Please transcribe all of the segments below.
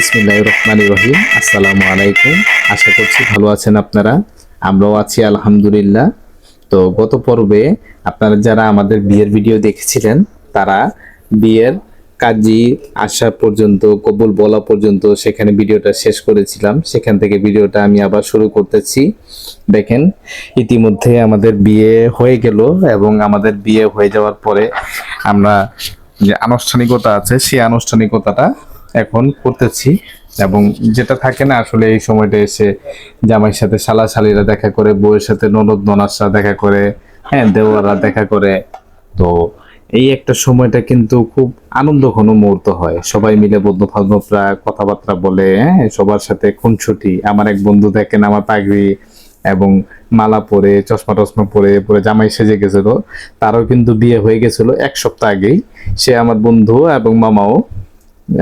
বিসমিল্লাহ রহমান রহিম আসসালামু আলাইকুম। আশা করছি ভালো আছেন আপনারা। আমরাও আছি, আলহামদুলিল্লাহ। তো গত পর্বে আপনারা যারা আমাদের বিয়ের ভিডিও দেখেছিলেন, তারা বিয়ের কাজী আসা পর্যন্ত, কবুল বলা পর্যন্ত সেখানে ভিডিওটা শেষ করেছিলাম। সেখান থেকে ভিডিওটা আমি আবার শুরু করতেছি। দেখেন, ইতিমধ্যে আমাদের বিয়ে হয়ে গেল এবং আমাদের বিয়ে হয়ে যাওয়ার পরে আমরা যে আনুষ্ঠানিকতা আছে, সেই আনুষ্ঠানিকতাটা এখন করতেছি এবং যেটা থাকে না, আসলে এই সময়টা এসে জামাইয়ের সাথে শালা শালিরা দেখা করে, বউয়ের সাথে ননদ ননাসরা দেখা করে হ্যাঁ দেওয়ারা দেখা করে। তো এই একটা সময়টা কিন্তু খুব আনন্দ ঘন মুহূর্ত হয়। সবাই মিলে বন্ধু বান্ধবরা কথাবার্তা বলে হ্যাঁ সবার সাথে খুনছুটি আমার এক বন্ধু দেখেন, আমার পাগড়ি এবং মালা পরে, চশমা টশমা পরে পরে জামাই সেজে গেছিল। তারও কিন্তু বিয়ে হয়ে গেছিল এক সপ্তাহ আগেই। সে আমার বন্ধু এবং মামাও।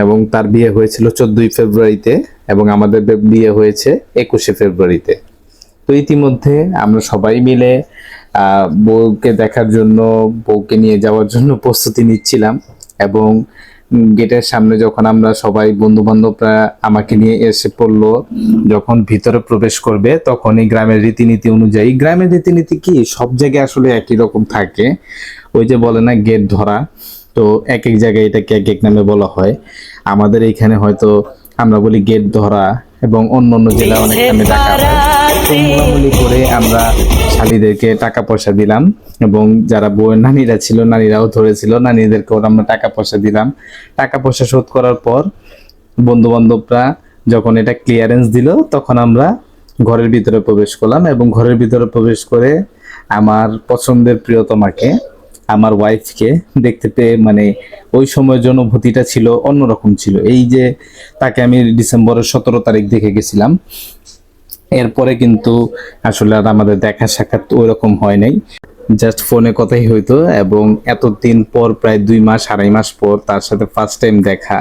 এবং তার বিয়ে হয়েছিল চোদ্দই ফেব্রুয়ারিতে এবং আমাদের বিয়ে হয়েছে একুশে ফেব্রুয়ারিতে। তো ইতিমধ্যে আমরা সবাই মিলে বউকে দেখার জন্য, বউকে নিয়ে যাওয়ার জন্য প্রস্তুতি নিচ্ছিলাম এবং গেটের সামনে যখন আমরা সবাই বন্ধু বান্ধবরা আমাকে নিয়ে এসে পড়ল, যখন ভিতরে প্রবেশ করবে তখনই গ্রামের রীতিনীতি অনুযায়ী, গ্রামের রীতিনীতি কি? সব জায়গায় আসলে একই রকম থাকে। ওই যে বলে না, গেট ধরা। তো এক এক জায়গায় এটাকে এক এক নামে বলা হয়। আমাদের এইখানে হয়তো আমরা বলি গেট ধরা এবং অন্য অন্য জেলা অনেক নামে ডাকা হয়। করে আমরা শালিদেরকে টাকা পয়সা দিলাম এবং যারা বউয়ের নানিরা ছিল, নানিরাও ধরেছিল, নানিদেরকেও আমরা টাকা পয়সা দিলাম। টাকা পয়সা শোধ করার পর বন্ধু বান্ধবরা যখন এটা ক্লিয়ারেন্স দিল, তখন আমরা ঘরের ভিতরে প্রবেশ করলাম এবং ঘরের ভিতরে প্রবেশ করে আমার পছন্দের প্রিয়তমাকে আমার ওয়াইফকে দেখতে পেয়ে মানে ওই সময়ের জন্য অনুভূতিটা ছিল অন্যরকম ছিল। এই যে তাকে আমি ডিসেম্বরের সতেরো তারিখ দেখে গেছিলাম, এরপরে কিন্তু আসলে আর আমাদের দেখা সাক্ষাৎ ওই রকম হয় নাই। জাস্ট ফোনে কথাই হইতো এবং এতদিন পর প্রায় দুই মাস, আড়াই মাস পর তার সাথে ফার্স্ট টাইম দেখা।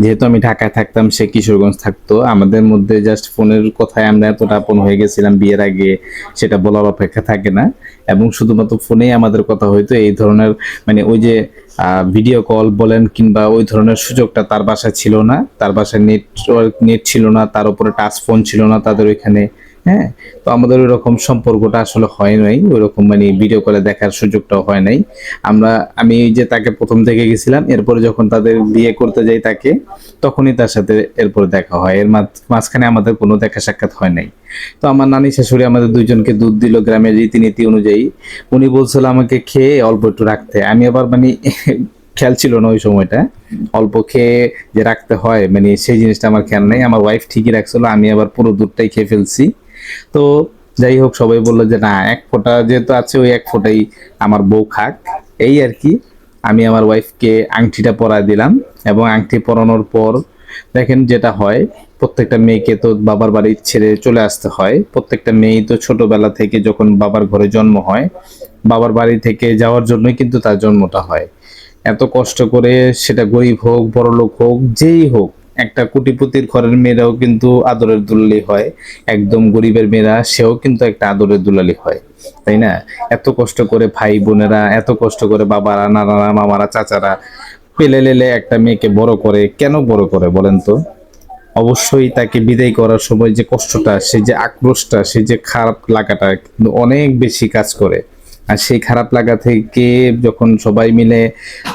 যেহেতু আমি ঢাকায় থাকতাম, সে কিশোরগঞ্জ থাকতো। আমাদের মধ্যে জাস্ট ফোনের কথায় আমরা এতটা আপন হয়ে গেছিলাম বিয়ের আগে, সেটা বলার অপেক্ষা থাকে না। এবং শুধুমাত্র ফোনেই আমাদের কথা হইতো, এই ধরনের মানে ওই যে ভিডিও কল বলেন কিংবা ওই ধরনের সুযোগটা তার বাসায় ছিল না। তার বাসায় নেটওয়ার্ক নেট ছিল না, তার উপরে টাচ ফোন ছিল না তাদের ওইখানে। হ্যাঁ? তো আমাদের ওই রকম সম্পর্কটা আসলে হয় নাই। ওই রকম মানে ভিডিও কলে দেখার সুযোগটাও হয় নাই। আমরা, আমি যে তাকে প্রথম দেখে গেছিলাম, এরপরে যখন তাদের বিয়ে করতে যাই তাকে, তখনই তার সাথে এরপরে দেখা হয়। এর মাঝখানে আমাদের কোনো দেখা সাক্ষাৎ হয় নাই। তো আমার নানি শাশুড়ি আমাদের দুইজনকে দুধ দিল গ্রামের রীতিনীতি অনুযায়ী। উনি বলছিল, আমাকে খেয়ে অল্প একটু রাখতে। আমি আবার মানে খেয়াল ছিল না ওই সময়টা। অল্প খেয়ে যে রাখতে হয় মানে সেই জিনিসটা আমার খেয়াল নেই। আমার ওয়াইফ ঠিকই রাখছিল, আমি আবার পুরো দুধটাই খেয়ে ফেলছি। তো যাই হোক, সবাই বলল যে, না, এক ফোঁটা যেহেতু আছে, ওই এক ফোঁটাই আমার বউ খাক। এই আর কি, আমি আমার ওয়াইফকে আংটিটা পরায় দিলাম এবং আংটি পরানোর পর দেখেন যেটা হয়, প্রত্যেকটা মেয়েকে তো বাবার বাড়ি ছেড়ে চলে আসতে হয়। প্রত্যেকটা মেয়েই তো ছোটবেলা থেকে যখন বাবার ঘরে জন্ম হয়, বাবার বাড়ি থেকে যাওয়ার জন্যই কিন্তু তার জন্মটা হয়। এত কষ্ট করে সেটা গরিব হোক, বড়লোক হোক, যেই হোক একটা কোটিপতির ঘরের মেয়েরাও কিন্তু আদরের দুলালি হয়। একদম গরিবের মেয়েরা, সেও কিন্তু একটা আদরের দুলালি হয়, তাই না? এত কষ্ট করে ভাই বোনেরা, এত কষ্ট করে বাবারা, নানারা, মামারা, চাচারা পেলে লেলে একটা মেয়েকে বড় করে, কেন বড় করে বলেন তো? অবশ্যই তাকে বিদায় করার সময় যে কষ্টটা, সে যে আক্রোশটা, সে যে খারাপ লাগাটা কিন্তু অনেক বেশি কাজ করে। আর সেই খারাপ লাগা থেকে যখন সবাই মিলে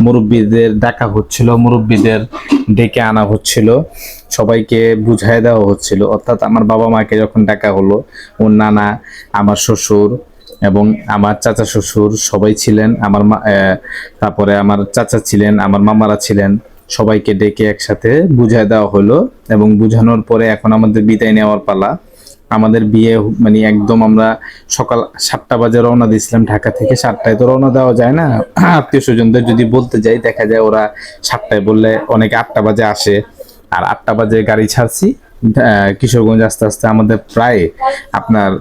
মুরব্বীদের ডাকা হচ্ছিল, মুরব্বীদের ডেকে আনা হচ্ছিল, সবাইকে বুঝাই দেওয়া হচ্ছিল। অর্থাৎ আমার বাবা মাকে যখন ডাকা হলো, ওর নানা, আমার শ্বশুর এবং আমার চাচা শ্বশুর সবাই ছিলেন, আমার তারপরে আমার চাচা ছিলেন, আমার মামারা ছিলেন, সবাইকে ডেকে একসাথে বুঝাই দেওয়া হলো এবং বুঝানোর পরে এখন আমাদের বিদায় নেওয়ার পালা। আমাদের বিয়ে মানে একদম আমরা সকাল সাতটা বাজে রওনা দিয়েছিলাম ঢাকা থেকে। সাতটায় তো রওনা দেওয়া যায় না। আত্মীয় স্বজনদের যদি বলতে যাই, দেখা যায় ওরা সাতটায় বললে অনেকে আটটা বাজে আসে। আর আটটা বাজে গাড়ি ছাড়ছি। কিশোরগঞ্জ আস্তে আস্তে আমাদের প্রায় আপনার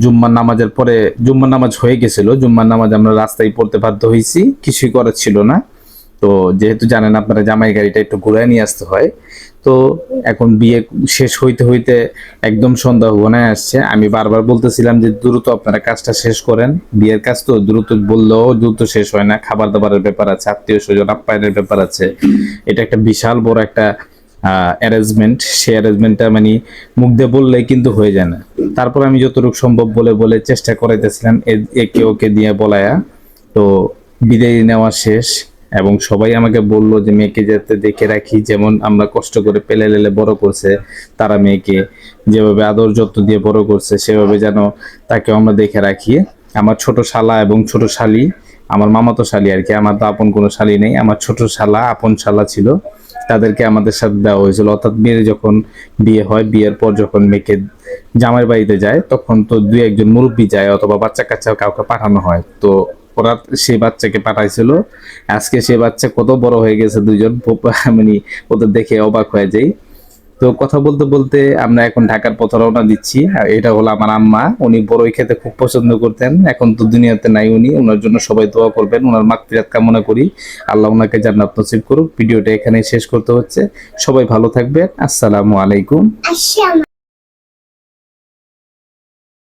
জুম্মার নামাজের পরে, জুম্মার নামাজ হয়ে গেছিল। জুম্মার নামাজ আমরা রাস্তায় পড়তে বাধ্য হয়েছি। কিছুই করার ছিল না। তো যেহেতু জানেন আপনারা জামাই গাড়িটা একটু ঘুরায় নিয়ে আসতে হয় তো এখন বিয়ে শেষ হইতে হইতে একদম সন্ধ্যা ঘনায় আসছে। আমি বারবার বলতেছিলাম যে, দ্রুত আপনারা কাজটা শেষ করেন। বিয়ের কাজ তো দ্রুত বললেও দ্রুত শেষ হয় না। খাবার দাবারের ব্যাপার আছে আত্মীয় স্বজন আপ্যায়নের ব্যাপার আছে। এটা একটা বিশাল বড় একটা অ্যারেঞ্জমেন্ট সেই অ্যারেঞ্জমেন্টটা মানে মুখ দিয়ে বললেই কিন্তু হয়ে যায় না। তারপর আমি যতটুকু সম্ভব বলে বলে চেষ্টা করাইতেছিলাম একে ওকে দিয়ে বলায়া। তো বিদায় নেওয়া শেষ। এবং সবাই আমাকে বলল যে, মেয়েকে যাতে দেখে রাখি। যেমন আমরা কষ্ট করে পেলে লেলে বড় করছে তারা মেয়েকে। যেভাবে আদর যত্ন দিয়ে বড় করছে, সেভাবে যেন তাকে আমরা দেখে রাখি। আমার ছোট শালা এবং ছোট শালি, আমার মামাতো শালি আর কি, আমার তো আপন কোনো শালি নেই। আমার ছোট শালা, আপন শালা ছিল। তাদেরকে আমাদের সাথে দেওয়া হয়েছিল। অর্থাৎ মেয়ের যখন বিয়ে হয়, বিয়ের পর যখন মেয়েকে জামাই বাড়িতে যায়, তখন তো দুই একজন মুরব্বী যায় অথবা বাচ্চা কাচ্চা কাউকে পাঠানো হয়। তো ওরা সেই বাচ্চাকে পাঠাইছিল। আজকে সেই বাচ্চা কত বড় হয়ে গেছে দুজন মানে ওদের দেখে অবাক হয়ে যাই। তো কথা বলতে বলতে আমরা এখন ঢাকার পথে রওনা দিচ্ছি। এটা হলো আমার আম্মা। উনি বড়ই খেতে খুব পছন্দ করতেন। এখন তো দুনিয়াতে নাই উনি। ওনার জন্য সবাই দোয়া করবেন। ওনার মাগফিরাত কামনা করি। আল্লাহ ওনাকে জান্নাত নসিব করুক। ভিডিওটা এখানেই শেষ করতে হচ্ছে। সবাই ভালো থাকবেন। আসসালামু আলাইকুম।